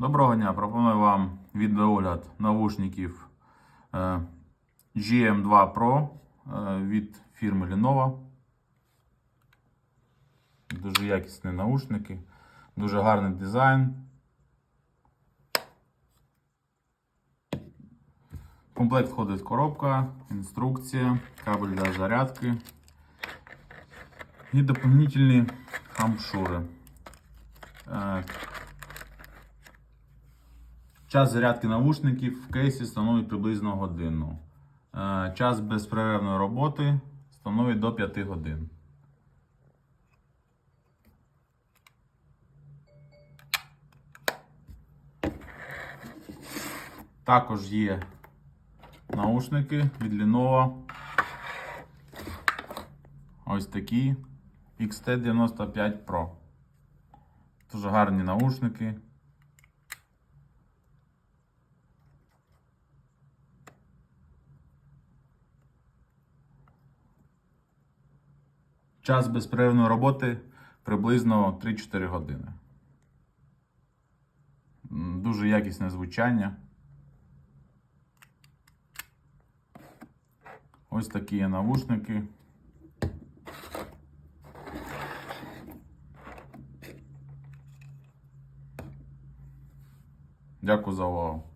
Доброго дня! Пропоную вам відеогляд навушників е, GM2 Pro е, від фірми Lenovo. Дуже якісні наушники, дуже гарний дизайн. Комплект входить коробка, інструкція, кабель для зарядки і доповнительні хамшури. Час зарядки навушників в кейсі становить приблизно годину. Е, Час безперервної роботи становить до 5 годин. Також є наушники від Lenovo. Ось такі XT95 Pro. Дуже гарні наушники. Час безперервної роботи приблизно 3-4 години. Дуже якісне звучання. Ось такі є навушники. Дякую за увагу.